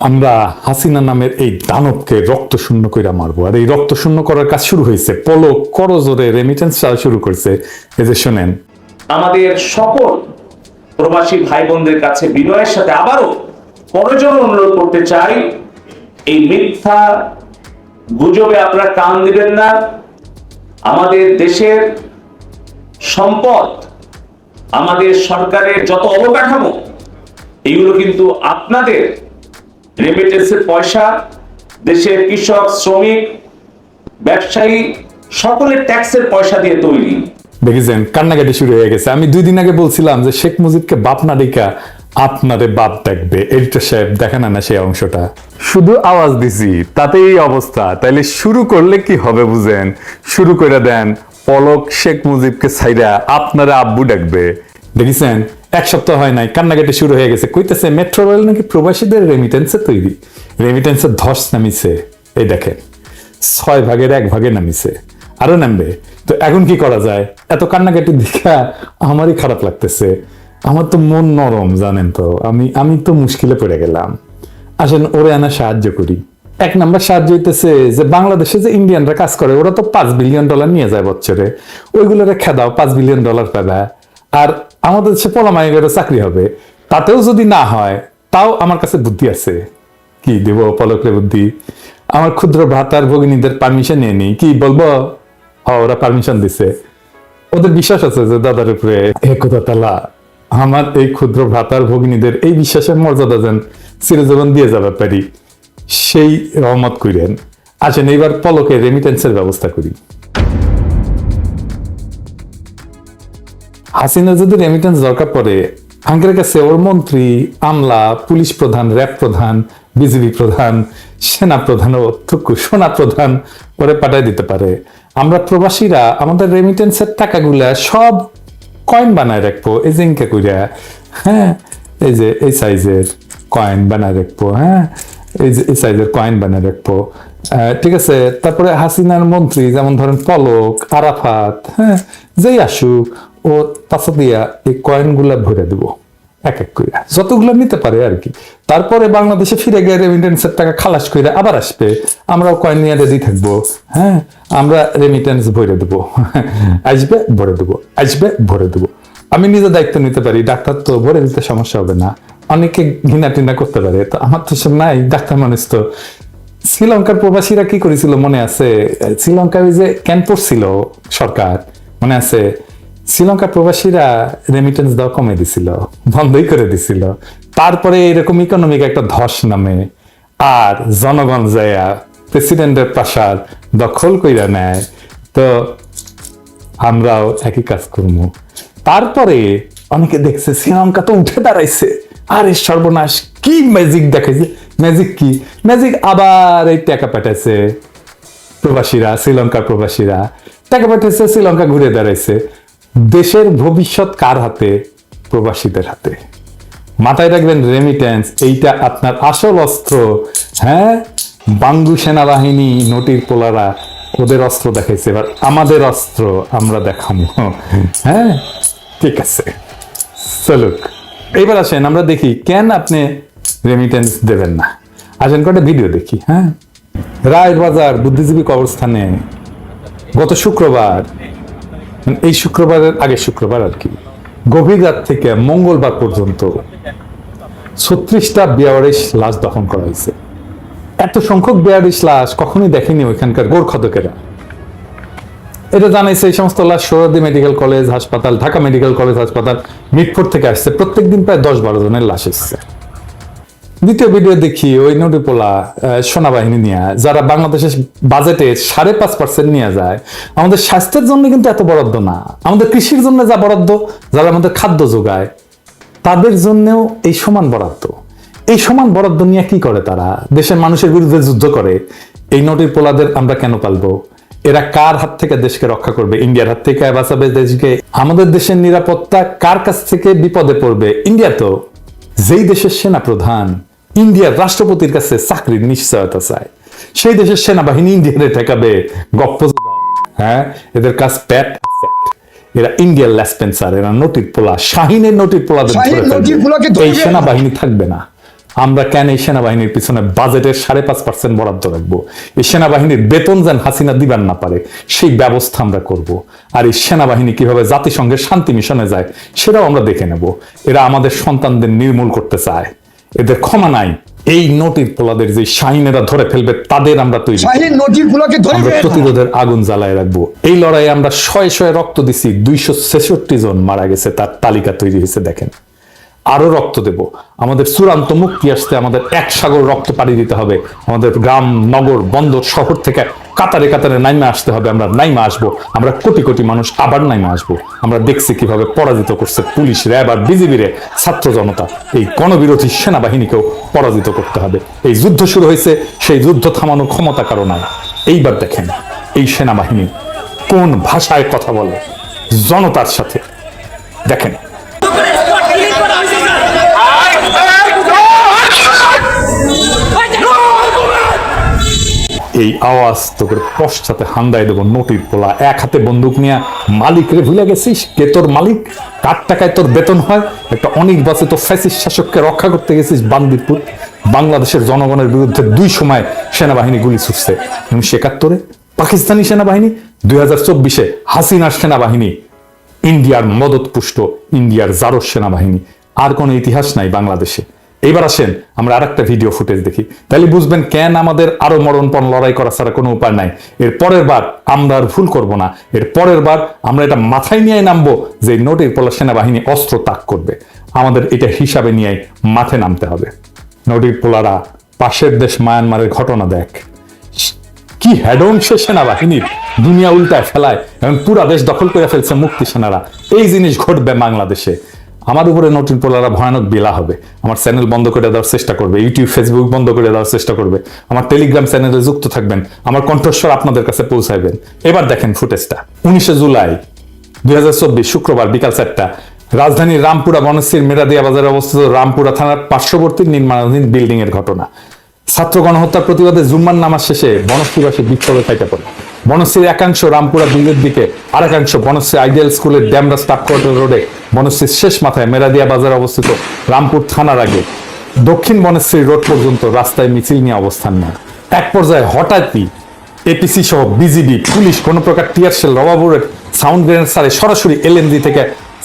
আমরা হাসিনা নামের এই দানবকে রক্ত শূন্য কইরা মারবো। আর এই রক্ত শূন্য করার কাজ শুরু হয়েছে। পলক করজোরে রেমিটেন্স চাওয়া শুরু করছে। এই যে শোনেন। আমাদের সকল প্রবাসী ভাই বোনদের কাছে বিনয়ের সাথে আবারও করজন অনুরোধ করতে চাই, এই মিথ্যা গুজবে আপনারা কান দিবেন না। আমাদের দেশের সম্পদ, আমাদের সরকারের যত অবকাঠামো এইগুলো কিন্তু আপনাদের রেমিটেন্সের পয়সা দেশের কৃষক শ্রমিক ব্যবসায়ী সকলের ট্যাক্সের পয়সা দিয়ে তৈরি। দেখেছেন কান্নাকাটি শুরু হয়ে গেছে। আমি দুই দিন আগে বলছিলাম যে শেখ মুজিবকে বাপ না ডেকা আপনারে বাপ দেখবে। এডিটর সাহেব দেখা না না সেই অংশটা? শুধু আওয়াজ দিছি তাতে এই অবস্থা। তাইলে শুরু করলে কি হবে বুঝেন? শুরু করে দেন পলক শেখ মুজিবকে ছাইরা আপনারা আব্বু ডাকবে দেখেছেন এক সপ্তাহ হয় নাই, কান্নাকাটি শুরু হয়ে গেছে। কইতেছে, মেট্রো রেল নাকি প্রবাসীদের রেমিটেন্সে তৈরি? রেমিটেন্সের ধস নামিছে। এই দেখেন, ছয় ভাগের এক ভাগে নামিছে। আরও নামবে, তো এখন কি করা যায়? এত কান্নাকাটি দেখা আমারই খারাপ লাগতেছে। আমার তো মন নরম, জানেন তো। আমি আমি তো মুশকিলে পড়ে গেলাম। আসেন, ওরে আনা সাহায্য করি। এক নাম্বার সাহায্য হইতেছে যে, বাংলাদেশে যে ইন্ডিয়ানরা কাজ করে, ওরা তো পাঁচ বিলিয়ন ডলার নিয়ে যায় বছরে ওইগুলোরে খেদাও, পাঁচ বিলিয়ন ডলার পাবা। আর আমাদের দেশে পলামাইগের চাকরি হবে, তাতেও যদি না হয়, তাও আমার কাছে বুদ্ধি আছে। কি দেব পলকের বুদ্ধি? আমার ক্ষুদ্র ভ্রাতার ভগিনীদের পারমিশন নিয়ে নি কি বলব? হ, ওরা পারমিশন দিছে। ওদের বিশ্বাস আছে যে দাদার উপরে একতা তালা। আমার এই ক্ষুদ্র ভ্রাতার ভগিনীদের এই বিশ্বাসের মর্যাদা যেন চিরজীবন দিয়ে যাবে পারি। সেই রহমত করেন আসেন এইবার পলকে রেমিটেন্সের ব্যবস্থা করি। হাসিনা যদি রেমিটেন্স দরকার পড়ে আঙ্কের কাছে ওর মন্ত্রী, আমলা, পুলিশ প্রধান, র্যাব প্রধান, বিজিবি প্রধান, সেনা প্রধান ও থুকু সোনা প্রধান ওরে পাঠাই দিতে পারে। আমরা প্রবাসীরা আমাদের রেমিটেন্সের টাকাগুলা সব কয়েন বানায় রাখব, এই ইনকা কইরা হ্যাঁ এই যে এই সাইজের কয়েন বানায় রাখব হ্যাঁ এই যে এই সাইজের কয়েন বানায় রাখব। ঠিক আছে, তারপরে হাসিনার মন্ত্রী, যেমন ধরেন পলক, আরাফাত হ্যাঁ যেই আসুক ও তাছা দিয়া এই কয়েনগুলা ভরে দিব, এক এক করে যতগুলো নিতে পারে আর কি তারপরে বাংলাদেশে ফিরে গিয়ে রেমিটেন্সের টাকা খালাস করে আবার আসবে। আমরাও কয়েন নিয়ে রেডি থাকব হ্যাঁ? আমরা রেমিটেন্স ভরে দেবো। আসবে, ভরে দেবো, আসবে, ভরে দেবো। আমি নিজে দায়িত্ব নিতে পারি, ডাক্তার তো ভরে দিতে সমস্যা হবে না। অনেকে ঘৃণা টিনা করতে পারে, তো আমার তো সব নাই, ডাক্তার মানুষ তো। শ্রীলঙ্কার প্রবাসীরা কি করেছিল মনে আছে? শ্রীলঙ্কার ওই যে ক্যাম্প ছিল সরকার, মনে আছে? শ্রীলঙ্কার প্রবাসীরা রেমিটেন্স দেওয়া কমে দিছিল, বন্ধই করে দিছিল। তারপরে এরকম ইকোনমিক একটা ধস নামে, আর জনগণ যায়া প্রেসিডেন্টের প্রাসাদ দখল কইরা নেয়। তো আমরাও একই কাজ করব তারপরে অনেকে দেখছে শ্রীলঙ্কা তো উঠে দাঁড়াইছে। আরে সর্বনাশ, কি ম্যাজিক দেখাইছে? ম্যাজিক কি? ম্যাজিক আবার এই টাকা পাঠাইছে প্রবাসীরা, শ্রীলঙ্কার প্রবাসীরা। টাকা পাঠাইছে, শ্রীলঙ্কা ঘুরে দাঁড়াইছে। দেশের ভবিষ্যৎ কার হাতে? প্রবাসীদের হাতে। মাথায় রাখবেন রেমিটেন্স এইটা আপনার আসল অস্ত্র। হ্যাঁ? বাঙ্গু সেনাবাহিনী, নটির পোলারা ওদের অস্ত্র দেখাইছে, এবার আমাদের অস্ত্র আমরা দেখাবো। হ্যাঁ? ঠিক আছে। চলুক এইবার আসেন, আমরা দেখি, কেন আপনি রেমিটেন্স দেবেন না? আসেন কটা ভিডিও দেখি হ্যাঁ? রায়বাজার বুদ্ধিজীবী কবরস্থানে গত শুক্রবার এই শুক্রবারের আগে শুক্রবার আর কি। গভীর রাত থেকে মঙ্গলবার পর্যন্ত ছত্রিশটা বেয়ারিশ লাশ দহন করা হয়েছে। এত সংখ্যক বেয়ারিশ লাশ কখনোই দেখেনি ওইখানকার গোরখদকেরা। এটা জানাইছে এই সমস্ত লাশ সৌরদী মেডিকেল কলেজ হাসপাতাল, ঢাকা মেডিকেল কলেজ হাসপাতাল মিটফোর্ড থেকে আসছে। প্রত্যেকদিন প্রায় দশ বারো জনের লাশ এসছে। দ্বিতীয় ভিডিও দেখি ওই নটিপোলা সেনাবাহিনী নিয়ে, যারা বাংলাদেশের বাজেটে সাড়ে পাঁচ পার্সেন্ট নিয়ে যায়, আমাদের স্বাস্থ্যের জন্য কিন্তু এত বরাদ্দ না। আমাদের কৃষির জন্য যা বরাদ্দ, যারা আমাদের খাদ্য যোগায়, তাদের জন্যও এই সমান বরাদ্দ। এই সমান বরাদ্দ নিয়ে কি করে তারা? দেশের মানুষের বিরুদ্ধে যুদ্ধ করে, এই নটির পোলাদের আমরা কেন পালবো? এরা কার হাত থেকে দেশকে রক্ষা করবে? ইন্ডিয়ার হাত থেকে বাঁচাবে দেশকে? আমাদের দেশের নিরাপত্তা কার কাছ থেকে বিপদে পড়বে? ইন্ডিয়া তো যেই দেশের সেনা প্রধান ইন্ডিয়ার রাষ্ট্রপতির কাছে চাকরির নিশ্চয়তা চায় সেই দেশের সেনাবাহিনী ইন্ডিয়ারে ঠেকাবে গপ্প হ্যাঁ এদের কাজ প্যাট এরা ল্যাসপেন্সার এরা নটির পোলা শাহিনের নটির পোলাদের এই সেনাবাহিনী থাকবে না। আমরা কেন এই সেনাবাহিনীর পিছনে বাজেটের সাড়ে পাঁচ পার্সেন্ট বরাদ্দ রাখব? এই সেনাবাহিনীর বেতন যেন হাসিনা দিবার না পারে সেই ব্যবস্থা আমরা করব। আর এই সেনাবাহিনী কীভাবে জাতিসংঘের শান্তি মিশনে যায় সেটাও আমরা দেখে নেব। এরা আমাদের সন্তানদের নির্মূল করতে চায়। এদের ক্ষমা নাই এই নটির পোলাদের যে শাহিনেরা ধরে ফেলবে তাদের আমরা তৈরি প্রতিরোধের আগুন জ্বালায় রাখব। এই লড়াইয়ে আমরা শয়ে শয়ে রক্ত দিছি দুইশো ছেষট্টি জন মারা গেছে তার তালিকা তৈরি হয়েছে দেখেন। আরও রক্ত দেব। আমাদের চূড়ান্ত মুক্তি আসতে আমাদের এক সাগর রক্ত পাড়ি দিতে হবে। আমাদের গ্রাম নগর বন্দর শহর থেকে কাতারে কাতারে নাইমা আসতে হবে, আমরা নাইমা আসব। আমরা কোটি কোটি মানুষ আবার নাইমা আসব। আমরা দেখছি কীভাবে পরাজিত করছে পুলিশ র্যাব আর বিজিবি রে, ছাত্র জনতা। এই গণবিরোধী সেনাবাহিনীকেও পরাজিত করতে হবে। এই যুদ্ধ শুরু হয়েছে, সেই যুদ্ধ থামানোর ক্ষমতা কারও নাই। এইবার দেখেন, এই সেনাবাহিনী কোন ভাষায় কথা বলে জনতার সাথে? দেখেন এই আওয়াজ তোকে পশ্চাতে হান্দাই দেবো, নটির পোলা। এক হাতে বন্দুক নিয়ে মালিক রে ভুলে গেছিস? কে তোর মালিক? কার টাকায় তোর বেতন হয়? একটা অনির্বাচিত ফ্যাসিস্ট শাসককে রক্ষা করতে গেছিস বান্দিপুর বাংলাদেশের জনগণের বিরুদ্ধে দুই সময় সেনাবাহিনী গুলি ছুটছে। উনিশশো একাত্তরে পাকিস্তানি সেনাবাহিনী, দুই হাজার চব্বিশে হাসিনার সেনাবাহিনী, ইন্ডিয়ার মদতপুষ্ট, ইন্ডিয়ার জারস সেনাবাহিনী। আর কোনো ইতিহাস নাই বাংলাদেশে। এইবার আসেন, আমরা আরেকটা ভিডিও ফুটেজ দেখি। তাহলে বুঝবেন কেন আমাদের আরও মরণপণ লড়াই করা ছাড়া কোনো উপায় নাই। এর পরের বার আমরা আর ভুল করব না। এর পরের বার আমরা এটা মাথায় নিয়ে নামবো যে নোটির পলা সেনাবাহিনী অস্ত্র তাক করবে। আমাদের এটা হিসাবে নিয়ে মাঠে নামতে হবে। নোটির পোলারা পাশের দেশ মায়ানমারের ঘটনা দেখ। কি হেডন সে সেনাবাহিনীর দুনিয়া উল্টায় ফেলায় এবং পুরা দেশ দখল করে ফেলছে মুক্তি সেনারা। এই জিনিস ঘটবে বাংলাদেশে। আমার উপরে নতুন পোলারা ভয়ানক বিলা হবে। আমার চ্যানেল বন্ধ করে দেওয়ার চেষ্টা করবে ইউটিউব ফেসবুক বন্ধ করে দেওয়ার চেষ্টা করবে। আমার টেলিগ্রাম চ্যানেলে যুক্ত থাকবেন, আমার কণ্ঠস্বর আপনাদের কাছে পৌঁছাইবেন। এবার দেখেন ফুটেজটা। উনিশে জুলাই দুই হাজার চব্বিশ শুক্রবার বিকাল চারটা, রাজধানীর রামপুরা বনশ্রীর মেরাদিয়া বাজারে অবস্থিত রামপুরা থানার পার্শ্ববর্তী নির্মাণাধীন বিল্ডিং এর ঘটনা। ছাত্র গণহত্যার প্রতিবাদে জুম্মার নামাজ শেষে বনশ্রীবাসী বিক্ষোভে খাইতে পড়ে। বনশ্রীর একাংশ রামপুরা দুর্গের দিকে আর একাংশ বনশ্রী আইডিয়াল স্কুলের ড্যামরা স্টাফ কোয়ার্টার রোডে বনশ্রীর শেষ মাথায় মেরাদিয়া বাজারে অবস্থিত রামপুর থানার আগে। দক্ষিণ বনশ্রী রোড পর্যন্ত রাস্তায় মিছিল নিয়ে অবস্থান নেয়। এক পর্যায়ে হঠাৎই এপিসি সহ বিজিবি, পুলিশ, কোনো প্রকার tear shell rubber bullet sound grenade সারে সরাসরি এলএমজি থেকে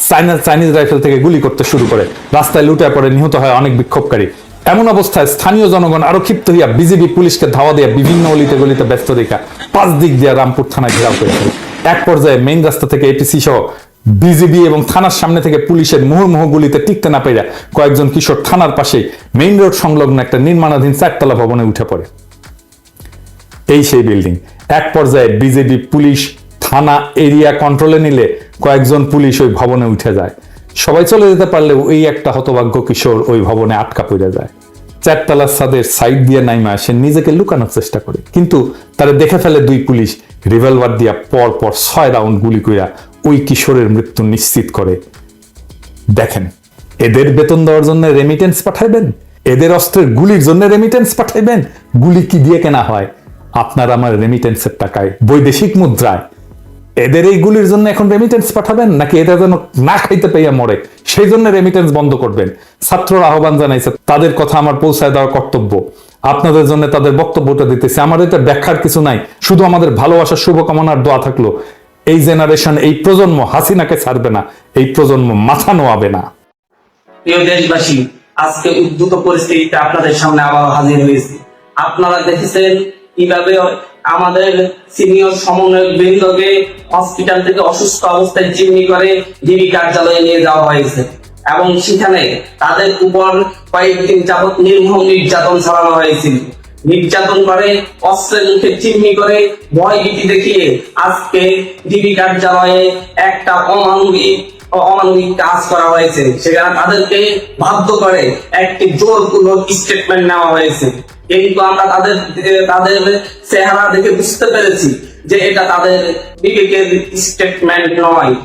চাইনা চাইনিজ রাইফেল থেকে গুলি করতে শুরু করে। রাস্তায় লুটায় পড়ে, নিহত হয় অনেক বিক্ষোভকারী। এমন অবস্থায় স্থানীয় জনগণ আরও ক্ষিপ্ত হইয়া বিজেপি পুলিশকে ধাওয়া দিয়ে বিভিন্ন অলিতে গলিতে ব্যস্ত দেখা পাঁচ দিক দিয়ে রামপুর থানায় ঘেরাও করে ফেলে। এক পর্যায়ে মেইন রাস্তা থেকে এপিসি সহ বিজিবি এবং থানার সামনে থেকে পুলিশের মুহুর্মুহু গুলিতে টিকতে না পেরে কয়েকজন কিশোর থানার পাশেই মেইন রোড সংলগ্ন একটা নির্মাণাধীন চারতলা ভবনে উঠে পড়ে। এই সেই বিল্ডিং এক পর্যায়ে বিজেপি পুলিশ থানা এরিয়া কন্ট্রোলে নিলে কয়েকজন পুলিশ ওই ভবনে উঠে যায়। সবাই চলে যেতে পারলেও ওই একটা হতভাগ্য কিশোর ওই ভবনে আটকা পড়ে যায়। চারতলার ছাদের সাইড দিয়ে নাইমা সে নিজেকে লুকানোর চেষ্টা করে। কিন্তু তারা দেখে ফেলে দুই পুলিশ রিভলভার দিয়া পর পর ছয় রাউন্ড গুলি কইরা ওই কিশোরের মৃত্যু নিশ্চিত করে। দেখেন, এদের বেতন দেওয়ার জন্য রেমিটেন্স পাঠাইবেন? এদের অস্ত্রের গুলির জন্য রেমিটেন্স পাঠাইবেন? গুলি কি দিয়ে কেনা হয়? আপনার আমার রেমিটেন্সের টাকায় বৈদেশিক মুদ্রায় এদের এই গুলির জন্য এখন রেমিটেন্স পাঠাবেন নাকি এটা যেন না খাইতে পেয়ে মরে? সেই জন্য রেমিটেন্স বন্ধ করবেন। ছাত্ররা আহ্বান জানাইছে, তাদের কথা আমার পৌঁছায় দেওয়ার কর্তব্য। আপনাদের জন্য তাদের বক্তব্যটা দিতেছে। আমার এটা ব্যাখ্যার কিছু নাই। শুধু আমাদের ভালোবাসার শুভকামনার দোয়া থাকল। এই জেনারেশন এই প্রজন্ম হাসিনাকে ছাড়বে না। এই প্রজন্ম মাথা নোয়াবে না। প্রিয় দেশবাসী, আজকে উদ্ভূত পরিস্থিতিতে আপনাদের সামনে আবার হাজির হয়েছি। আপনারা দেখেছেন কীভাবে আমাদের সিনিয়র সমন্বয়ক বৃন্দকে হসপিটাল থেকে অসুস্থ অবস্থায় জিম্মি করে ডিবি কার্যালয়ে নিয়ে যাওয়া হয়েছে এবং সেখানে তাদের উপর কয়েকদিন যাবৎ নির্মম নির্যাতন চালানো হয়েছিল। নির্যাতন করে, অস্ত্রের মুখে চিম্মি করে ভয় ভীতি দেখিয়ে আজকে ডিবি কার্যালয়ে একটা অমানবিক অমানবিক কাজ করা হয়েছে। সেখানে তাদেরকে বাধ্য করে একটি জোরপূর্বক স্টেটমেন্ট নেওয়া হয়েছে। কিন্তু আমরা তাদের তাদের চেহারা দেখে বুঝতে পেরেছি যে এটা তাদের বিবেকের স্টেটমেন্ট নয়।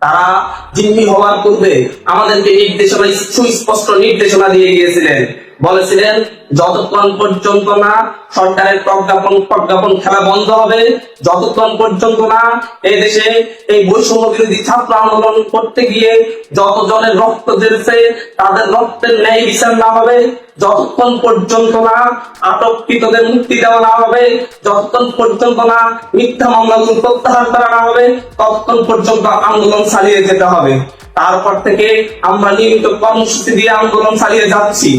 তারা জিম্মি হওয়ার পূর্বে আমাদেরকে নির্দেশনা, সুস্পষ্ট নির্দেশনা দিয়ে গিয়েছিলেন। বলেছিলেন, যতক্ষণ পর্যন্ত না সরকারের প্রজ্ঞাপন প্রজ্ঞাপন খেলা বন্ধ হবে, যতক্ষণ পর্যন্ত না এই দেশে এই বৈষম্য বিরোধী ছাত্র আন্দোলন করতে গিয়ে যতজনের রক্ত ঝরেছে, তাদের রক্তের ন্যায় বিচার না হবে, যতক্ষণ পর্যন্ত না আটককৃতদের মুক্তি দেওয়া না হবে, যতক্ষণ পর্যন্ত না মিথ্যা মামলাগুলো প্রত্যাহার করা না হবে, ততক্ষণ পর্যন্ত আন্দোলন চালিয়ে যেতে হবে। তারপর থেকে আমরা নিয়মিত কর্মসূচি দিয়ে আন্দোলন চালিয়ে যাচ্ছি।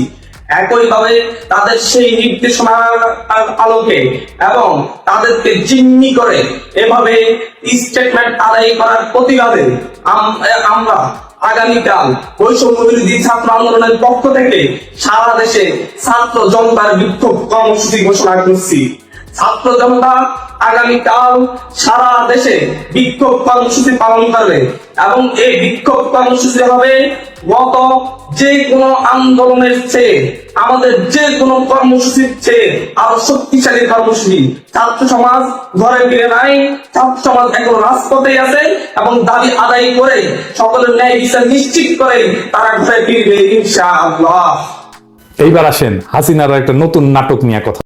একইভাবে তাদের সেই নির্দেশনার আলোকে এবং তাদেরকে জিম্মি করে এভাবে স্টেটমেন্ট আদায় করার প্রতিবাদে আমরা আগামীকাল বৈষম্য বিরোধী ছাত্র আন্দোলনের পক্ষ থেকে সারা দেশে ছাত্র জনতার বিক্ষোভ কর্মসূচি ঘোষণা করছি। ছাত্র জনতা আগামীকাল সারা দেশে বিক্ষোভ কর্মসূচি পালন করবে এবং এই বিক্ষোভ কর্মসূচি হবে গত যে কোনো আন্দোলনের চেয়ে, আমাদের যে কোনো কর্মসূচির চেয়ে আরও শক্তিশালী কর্মসূচি ছাত্র সমাজ ঘরে ফিরে নাই, ছাত্র সমাজ এখন রাজপথে আছে এবং দাবি আদায় করে সকলের ন্যায় বিচার নিশ্চিত করে তারা ঘরে ফিরবে ইনশাআল্লাহ। এইবার আসেন হাসিনার একটা নতুন নাটক নিয়ে কথা।